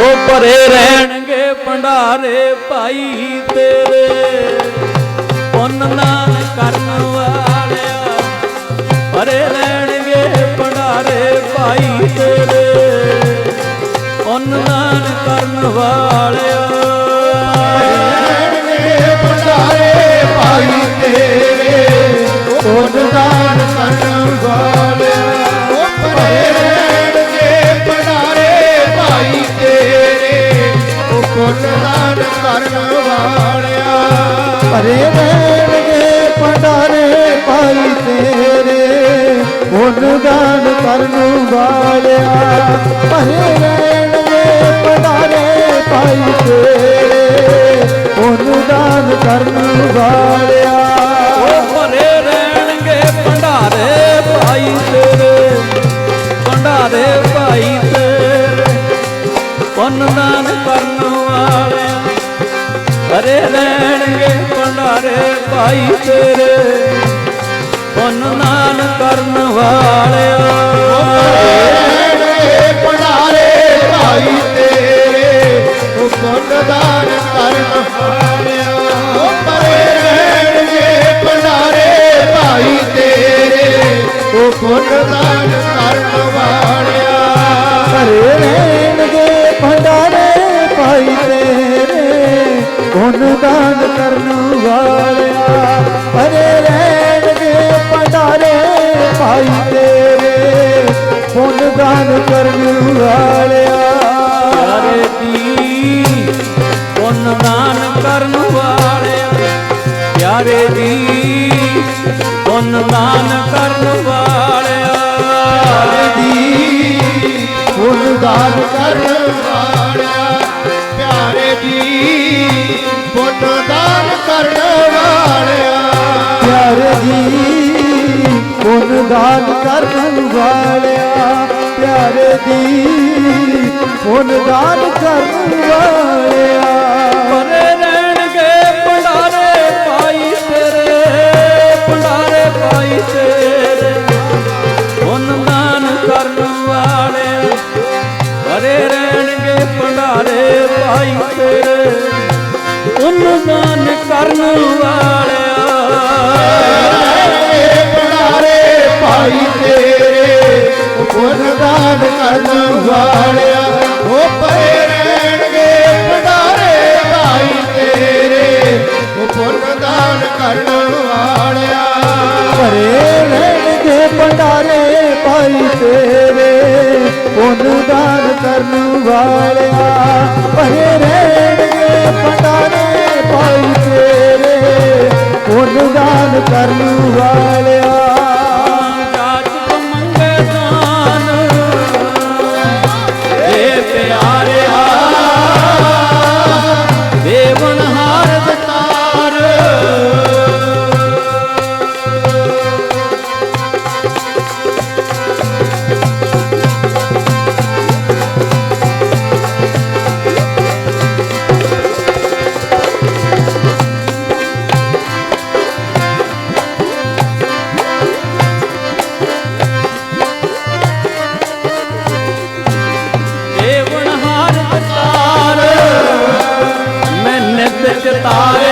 ਉਹ ਭਰੇ ਰਹਿਣਗੇ ਭੰਡਾਰੇ ਭਾਈ ਤੇਰੇ। ਪੁੰਨ ਨਾਨ ਕਰਨ ਵਾਲਿਆ ਕਰਨ ਭਰੇ ਰਹਿਣਗੇ ਭੰਡਾਰੇ ਭਾਈ ਤੇਰੇ ਪੁੰਨ ਦਾਨ ਕਰਨ ਵਾਲਿਆ। ਭਰੇ ਰਹਿਣਗੇ ਭੰਡਾਰੇ ਭਾਈ ਤੇਰੇ ਪੁੰਨ ਦਾਨ ਕਰਨ ਵਾਲਿਆ। ਉਹ ਭਰੇ ਰਹਿਣਗੇ ਭੰਡਾਰੇ ਭਾਈ ਤੇਰੇ ਭੰਡਾਰੇ ਭਾਈ ਤੇਰੇ ਪੁੰਨ ਭਰੇ ਰਹਿਣਗੇ ਭੰਡਾਰੇ ਭਾਈ ਤੇਰੇ। ਪੁੰਨ ਦਾਨ ਕਰਨ ਵਾਲਿਆ। ਰਹਿਣਗੇ ਭੰਡਾਰੇ ਭਾਈ ਤੇਰੇ, ਉਹ ਪੁੰਨ ਦਾਨ ਕਰਨ ਵਾਲਿਆ। ਉਹ ਭਰੇ ਭੰਡਾਰੇ ਭਾਈ ਤੇਰੇ, ਉਹ ਪੁੰਨ ਦਾਨ ਕਰਨ ਵਾਲਿਆ। ਪੁੰਨ ਦਾਨ ਕਰਨ ਵਾਲਿਆ ਭਰੇ ਰਹਿਣਗੇ ਭੰਡਾਰੇ ਭਾਈ ਤੇਰੇ। ਪੁੰਨ ਦਾਨ ਕਰਨ ਵਾਲਿਆ। ਪਿਆਰੇ ਦੀ ਪੁੰਨ ਦਾਨ ਕਰਨ ਵਾਲਿਆ। ਪਿਆਰੇ ਦੀ ਪੁੰਨ ਦਾਨ ਕਰਨ ਵਾਲਿਆ। ਦੀ ਪੁੰਨ ਦਾਨ ਕਰਨ ਵਾਲਿਆ ਜੀ ਪੁੰਨ ਦਾਨ ਕਰਨ ਵਾਲਿਆ, ਪਿਆਰੇ ਦੀ ਪੁੰਨ ਦਾਨ ਕਰਨ ਵਾਲਿਆ। ਭਰੇ ਰਹਿਣਗੇ ਭੰਡਾਰੇ ਭਾਈ ਤੇਰੇ, ਭੰਡਾਰੇ ਭਾਈ ਤੇਰੇ। ਪੁੰਨ ਦਾਨ ਕਰਨ ਵਾਲਿਆ ਭਰੇ ਰਹਿਣਗੇ ਭੰਡਾਰੇ ਭਾਈ ਤੇਰੇ। ਪੁੰਨ ਦਾਨ ਕਰਨ ਵਾਲਿਆ ਭਾਈ ਤੇਰੇ ਉਹ ਪੁੰਨ ਕਰਨ ਵਾਲਿਆ। ਉਹ ਪਏ ਰਹਿਣਗੇ ਭੰਡਾਰੇ ਭਾਈ ਤੇਰੇ ਉਹ ਕਰਨ ਵਾਲਿਆ। ਭਰੇ ਰਹਿਣਗੇ ਭੰਡਾਰੇ ਭਾਈ ਤੇਰੇ ਪੁੰਨ ਦਾਨ ਕਰਨ ਵਾਲਿਆ। ਭਰੇ ਰਹਿਣਗੇ सकता है